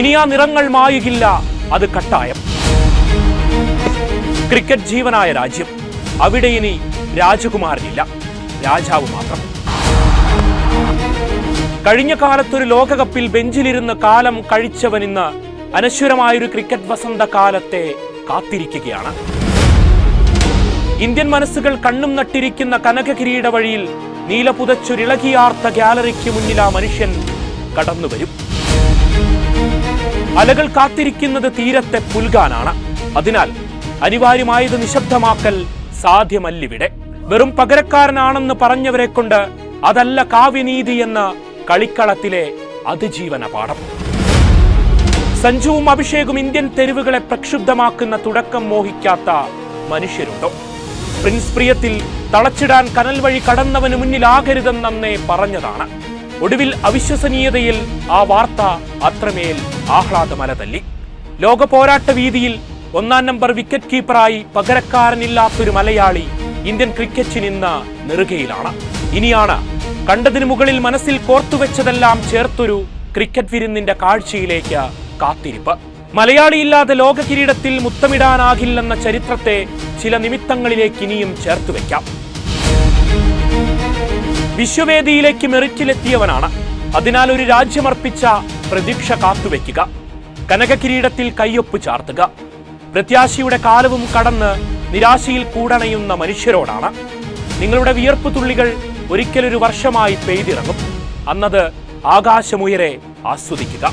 ഇനി ആ നിറങ്ങൾ മായുകില്ല. അത് കട്ടായം. ക്രിക്കറ്റ് ജീവനായ രാജ്യം. അവിടെ ഇനി രാജകുമാരനില്ല. രാജാവ് മാത്രം. കഴിഞ്ഞ കാലത്തൊരു ലോകകപ്പിൽ ബെഞ്ചിലിരുന്ന് കാലം കഴിച്ചവൻ ഇന്ന് അനശ്വരമായൊരു ക്രിക്കറ്റ് വസന്തകാലത്തെ കാത്തിരിക്കുകയാണ്. ഇന്ത്യൻ മനസ്സുകൾ കണ്ണും നട്ടിരിക്കുന്ന കനക കിരീട വഴിയിൽ നീലപുതച്ചൊരിളകിയാർത്ത ഗാലറിക്ക് മുന്നിൽ ആ മനുഷ്യൻ കടന്നുവരും. അലകൾ കാത്തിരിക്കുന്നത് തീരത്തെ പുൽകാനാണ് അതിനാൽ അനിവാര്യമായത് നിശബ്ദമാക്കൽ സാധ്യമല്ലിവിടെ. വെറും പകരക്കാരനാണെന്ന് പറഞ്ഞവരെ കൊണ്ട് അതല്ല കാവ്യനീതി എന്ന കളിക്കളത്തിലെ അതിജീവന പാഠം. സഞ്ജുവും അഭിഷേകും ഇന്ത്യൻ തെരുവുകളെ പ്രക്ഷുബ്ധമാക്കുന്ന തുടക്കം മോഹിക്കാത്ത മനുഷ്യരുണ്ടോ? പ്രിൻസ് പ്രിയത്തിൽ തളച്ചിടാൻ കനൽ വഴി കടന്നവന് മുന്നിലാകരുതെന്നേ പറഞ്ഞതാണ്. ഒടുവിൽ അവിശ്വസനീയതയിൽ ആ വാർത്ത അത്രമേൽ ആഹ്ലാദമല തല്ലി ലോക പോരാട്ട വീതിയിൽ ഒന്നാം നമ്പർ വിക്കറ്റ് കീപ്പറായി പകരക്കാരനില്ലാത്തൊരു മലയാളി ഇന്ത്യൻ ക്രിക്കറ്റിന് ഇന്ന് നെറുകയിലാണ്. ഇനിയാണ് കണ്ടതിനു മുകളിൽ മനസ്സിൽ കോർത്തുവെച്ചതെല്ലാം ചേർത്തൊരു ക്രിക്കറ്റ് വിരുന്നിന്റെ കാഴ്ചയിലേക്ക് കാത്തിരിപ്പ്. മലയാളിയില്ലാതെ ലോക കിരീടത്തിൽ മുത്തമിടാനാകില്ലെന്ന ചരിത്രത്തെ ചില നിമിത്തങ്ങളിലേക്ക് ഇനിയും ചേർത്ത് വെക്കാം. വിശ്വവേദിയിലേക്ക് മെറിറ്റിലെത്തിയവനാണ്. അതിനാൽ ഒരു രാജ്യമർപ്പിച്ച പ്രതീക്ഷ കാത്തുവെക്കുക കനകകിരീടത്തിൽ കയ്യൊപ്പ് ചാർത്തുക. പ്രത്യാശയുടെ കാലവും കടന്ന് നിരാശയിൽ കൂടണയുന്ന മനുഷ്യരോടാണ്. നിങ്ങളുടെ വിയർപ്പ് തുള്ളികൾ ഒരിക്കലൊരു വർഷമായി പെയ്തിറങ്ങും. അന്നത് ആകാശമുയരെ ആസ്വദിക്കുക.